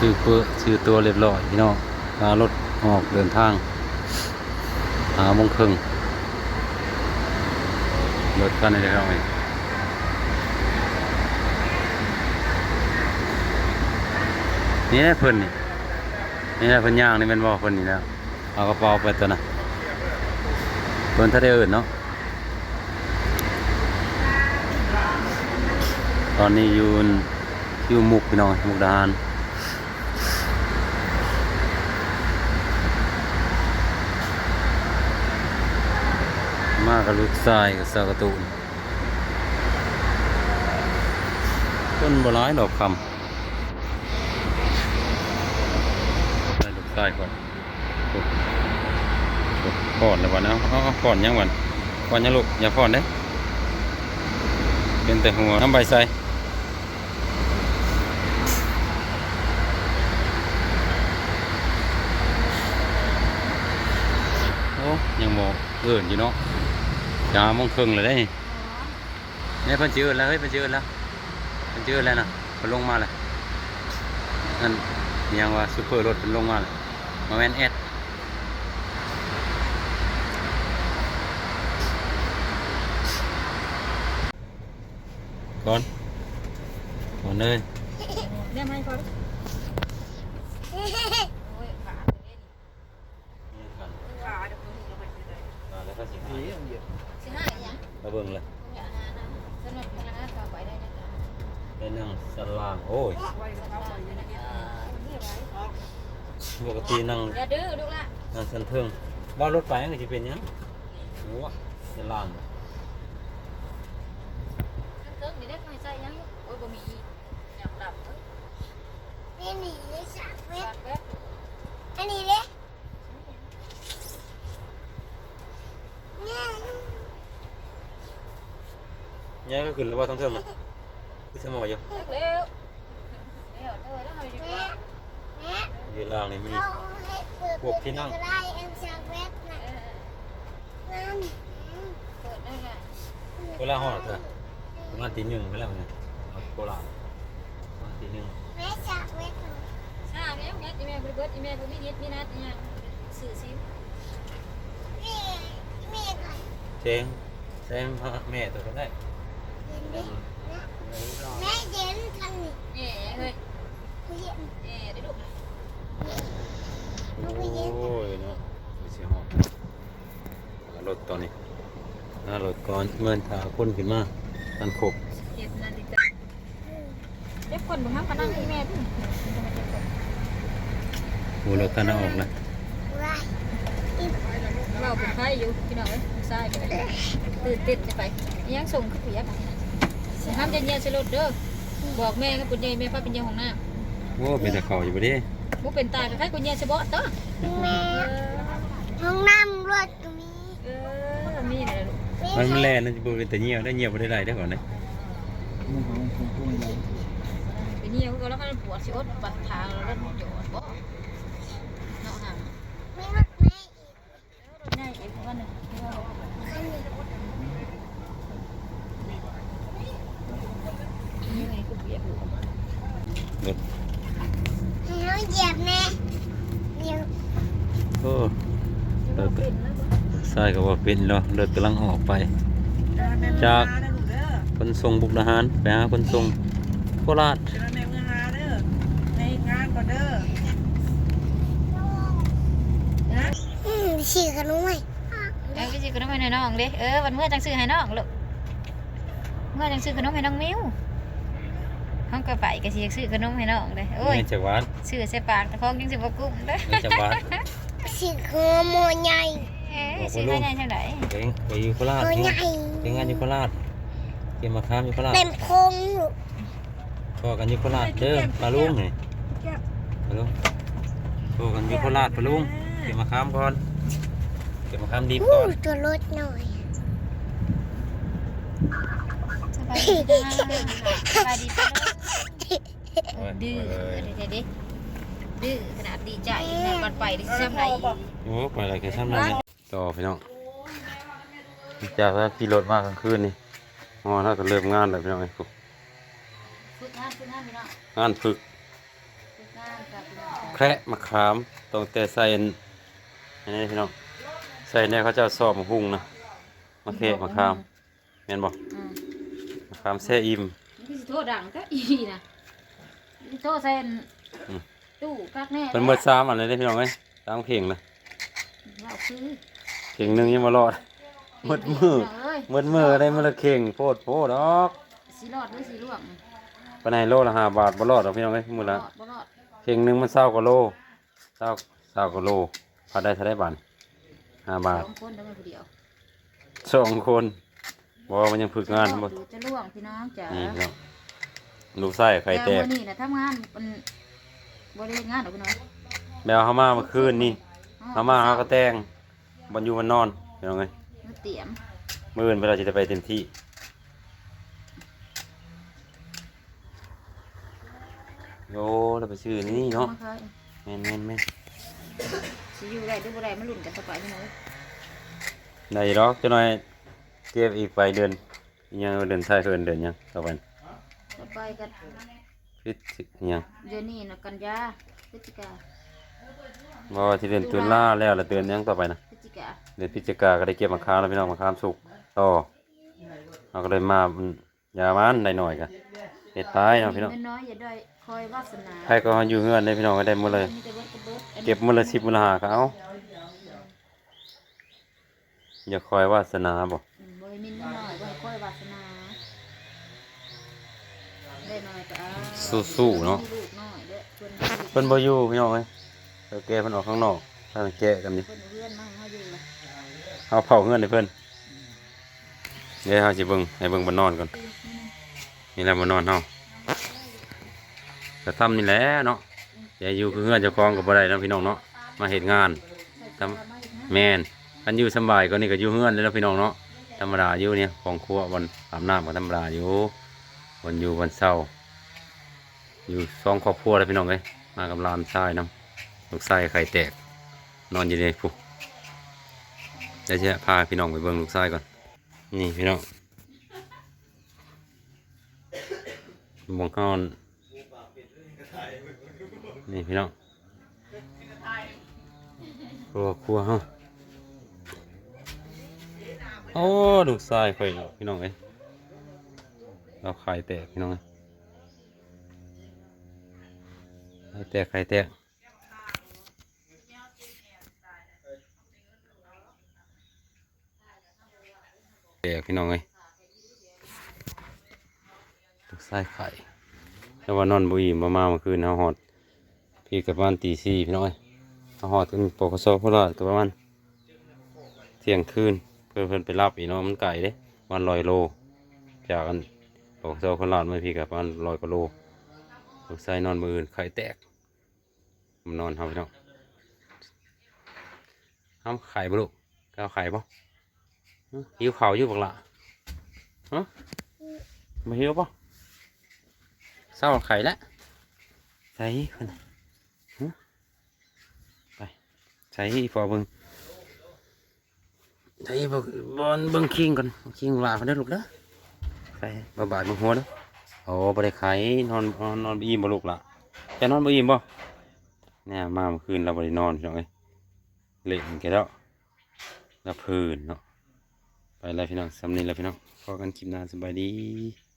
ซื้อเปื้อซื้อตัวเรียบร้อยพี่น้องพารถออกเดินทางหามงครึ่งรถกันได้แล้วไหมนี่แหละเพิ่นนี่นี่แหละเพิ่นย่างนี่แมันบ่อเพิ่นนี่แล้วเอากระเป๋าไปตัวน่ะเพิ่นถ้าได้อื่นเนาะตอนนี้ยู่อยู่มุกพี่น้องมุกดาหาร มากับลูกทรายกับสากร์ตูนต้นบร้ายดอกคำได้ลูกทรายก่อนก่อนเลยวันนะอาเอก่อนยังวันก่อนยังลูกอย่าก่อนเด้เป็นแต่หัวน้ำใบใส่โอ้ยังโมเอื่นอยู่เนาะ ยามงครึ่งเลยได้นี่เนี่ยเพิ่นจืดแล้วเฮ้ยเพิ่นจืดแล้วเพิ่นจืดแล้วนะเพิ่นลงมาเลยนั่นยังว่าซูเปอร์รถเพิ่นลงมาเลยมาแมนเอสก่อนก่อนเลยเรียกให้เขาดิโอ้ยขาดเลยนี่ขาดเดี๋ยวเขาถึงเราไปซื้อได้ แล้วก็สิหา สิห้าอย่าง ระเบิงเลย อย่าหานะสนุกพนักงานต่อไปได้นะจ๊ะ ได้นั่งสลางโอ้ย ไว้กับเขาไปอยู่ในนี้นี่ไว้ ปกตินั่งอย่าดื้อลูกละนั่งสันเทิงว่ารถไฟมันจะเป็นหยังโอ้สลางเครื่องนี่ได้ใครใส่ยังโอ้ยบ่มีอยากดับนี่หนีเลยสามเม็ดดับแป๊บอันนี้เลยเนี่ยยังก็ขึ้นแล้วว่าทั้งเทิงมันคือสมองอยู่เร็วเร็วเร็วแล้วเขาอยู่ แม่แม่ ยืนล่างนี่มีเขาให้เปิดพวกที่นั่งก็ได้อันสามเม็ดนะนั่นเปิดได้ไงเวลาหอดเถอะประมาณตีหนึ่งไปแล้วเนี่ยเอาโคราชประมาณตีหนึ่งแม่สามเม็ดหนูใช่แม่แม่อีแม่บริเบิร์ตอีแม่บ่มีนิดมีนัดเนี่ยสื่อซิแม่แม่ก่อนเชงแซงพาแม่ตัวก็ได้เย็นดินะแม่เย็นทางนี้เอ๋เฮ้ยเย็นเอ๋ได้ลูก โอ้ยเนาะไปเสียหอดรถตอนนี้หน้ารถก่อนเมื่อนขาคนขึ้นมาตันขบเจ็ดนาฬิกาเจ็บคนบ่ฮักก็นั่งอีแม่ดิโอ้รถตันเอาออกเลยว้ายเราเป็นไข้อยู่พี่น้องเอ้ยทรายกันตื่นติดจะไปยังส่งขึ้นเปียกห้ามจะเย็นสลดเด้อบอกแม่กับปุญญแม่พาเป็นยังของหน้าโอ้เป็นตะเขาอยู่บ่ดิ บุเป็นตายกับใครกุญแจสะเบาะเด้อแม่ห้องน้ำรถตรงนี้เออมีอะไรลูกมันมันแล่นนั่นจะบ่เป็นแต่เหี่ยวได้เหี่ยวบ่ได้ไรได้ก่อนนะไปเหี่ยวก็แล้วก็ปวดสิอดบัดทางแล้วรถหยอดบ่เนาะห่าง มีรถแม่อีก รถใหญ่อีกวันนึง คันนี้ นี่ไงกูเปียกอยู่ รถ ให้เขาเหยียบแม่เหยียบ โอ้รถเป็นแล้วบ่ทรายก็ว่าเป็นเนาะรถกำลังออกไป จากคนส่งบุกทหารไปหาคนส่งโคราชเจอในเมืองหาเด้อในงานก่อนเด้อนะอืมฉีกขนมไหมเออก็สิขนมให้น้องเด้เออวันเมื่อจังซื้อให้น้องลูกเมื่อจังซื้อขนมให้น้องมิวห้องก็ไปก็สิซื้อขนมให้น้องเลยโอ้ยไม่จากวัดซื้อใส่ปากแต่ของยังสิบ่กุ้มเด้อไม่จากวัด ฉีกหัวโมใหญ่เอ้ยซื้อได้ไงจังได๋ไปไปอยู่โคราชโมไปใหญ่ไปงานอยู่โคราชเกี่ยวมาค้ามอยู่โคราชเป็นพงลูกพอกันอยู่โคราชเด้อปลาลุงนี่ปลาลุงพอกันอยู่โคราชปลาลุงเกี่ยวมาค้ามก่อนเกี่ยวมาค้ามดีอู้ก่อนตัวรถหน่อยสบายดีจ้าสบายดีจ้าโอ้ยดื้อไปเลยเดี๋ยวดิ ดื้อขนาดดีใจขนาดวันไปดิซ้ำไรโอ้ไปอะไรกันซ้ำนั่นเนี่ยต่อพี่น้องจากที่ขี่รถมากลางคืนนี่อ๋อถ้าก็เริ่มงานแล้วพี่น้องไอ้พวกฝึกงานฝึกงานพี่น้องงานฝึกฝึกงานกัแคระมะขามตรงแต่ใส่อันอันนี้พี่น้องใส่เนี่ยเขาเจะสอบมะฮุ่งนะมะเขะมะขามแม่นบอกอืมมะขามแซ่อิ่มนี่สิโทษดังก็อีนะสิโทษเส้นอืม ตู้กักแน่เป็นเมื่อซ้ำอันเลยได้อพี่น้องเอ้ยตามเข่งนะเราคือเข่งหนึงยังมารอดหมดมือเอ้ยหมดมือได้มือละเข่งโพดโพดดอกสีรอดหรือสีร่วงปานในโลละห้าบาทบ่รอดดอกพี่น้องเอ้ยมือรละอดบ่รอดเข่งหนึงมันเศร้ากว่าโลเศร้าเศร้ากว่าโลพาได้เท่าได้บาทห้าบาทสองคนแต่ไม่ผู้เดียวสองคนบอกว่ามันยังฝึกงานบ่จะรอดหรือจะร่วงพี่น้องจ๋านี่พี่น้องลูกไส้ไข่แตกมื้อนี่นะทำงานเป็น บริเวณงานหรอกพี่น้องแมวเขามาเมื่อคืนนี่เขามาเขาก็แต่งบนอยู่บนนอนพี่น้องเอ้ยมื้อเตรียมมื่อื่นเวลาจะได้ไปเต็มที่โอ้เราไปซื้อนี่เนาะมขายแม่นแม่นแม่นสิอยู่ได้หรือบ่ได้มาลุ้นกันต่อไปพี่น้องได้ดอกจะหน่อยเก็บอีกไปเดือนอีกยังเดือนท้ายเดือนเดือนยังต่อไปต่อไปกั นพิจิกยังเดือนนี้นะกันยาพฤศจิกาบ่ว่าที่เดือนตุลาแล้วละเดือนยังต่อไปนะพฤศจิกาเดือนพฤศจิกาก็ได้เก็บมะขามแล้วพี่น้องมะขามสุกต่อเราก็เลยมามันยามันได้หน่อยกันเฮ็ดตายเนาะพี่น้องน้อยๆอย่าได้คอยวาสนาใครก็อยู่เฮือนได้พี่น้องก็ได้หมดเลยมีแต่เบิดกับเบิดอันนี้เก็บมือละสิบมือละหาก็เอาอย่าคอยวาสนาบอกอืมบ่ให้มินน้อยบ่ให้คอยวาสนา ได้น้อยก็เอาสู้ๆเนาะมีลูกน้อยเด้อชวนเพิ่นบ่อยู่พี่น้องเอ้ยเออแกเพิ่นออกข้างนอกถ้ามันแกะกันนี่เพิ่นเอาเพื่อนมาให้เฮาอยู่ล่ะเอาเผาเฮือนให้เพิ่นเดี๋ยวเฮาสิเบิ่งให้เบิ่งบ่นอนก่อนนี่แหละบ่นอนเฮาก็ทำนี่แหละเนาะอย่าอยู่คือเฮือนเจ้าของก็บ่ได้เนาะพี่น้องเนาะมาเฮ็ดงานทำแม่นคันอยู่สำบายก็นี่ก็อยู่เฮือนเลยเนาะพี่น้องเนาะธรรมดาอยู่เนี่ยของครัววันอาบน้ำก็ธรรมดาอยู่ วันอยู่วันเสาร์อยู่สองครอบครัวเลยพี่น้องเลยมากับลานชายน้ำลูกชายไข่แตก นอนอยู่ในผู้เดี๋ยวจะพาพี่น้องไปเบิ่งลูกชายก่อน นี่พี่น้องมองข้านี่พี่น้องครัวครัวเฮาโอ้ลูกชายข่พี่น้องเอ้ย เราไข่แตกพี่น้องเอ้ยไข่แตกไข่แตกแตกพี่น้องเอ้ยลูกชายไข่แล้วว่านอนบุยมามาเมื่อคืนเอาหอด พี่กับบ้านตีสี่พี่น้องเอ้ยเอาหอดกันปกสพลาดกับประมาณเที่ยงคืนเพื่อนเพื่อนไปรับอีกเนาะมันไก่เด้วันลอยโลจากอัน บอกเจ้าคนลาดมาพี่กับวันลอยกว่าโลลูกชายนอนมืออื่นไข่แตก มันนอนทำพี่น้องทำไข่บ่ลูกก้าวไข่ป่ะหิวเข่าอยู่บักละฮะมาหิวป่ะเศร้าไข่ล้วใส่เพิ่นไปใส่ฟอเบิงใช่บอบอลเบิ้งคิงก่อนคิงลาคนได้อลูกเด้อ ไปบาบาดมึงหัวเด้อโอ้บ่ได้ไขนอนนอนนอนบ่อิ่มบ่ลูกล่ะจะนอนบ่อิ่มบ่เนี่ยมาเมื่อคืนเราบ่ได้นอนพี่น้องเอ้ยเละแกแล้วแล้วพื้นเนาะไปแล้วพี่น้องสำนี้แล้วพี่น้องพอกันคลิปหน้าสบายดี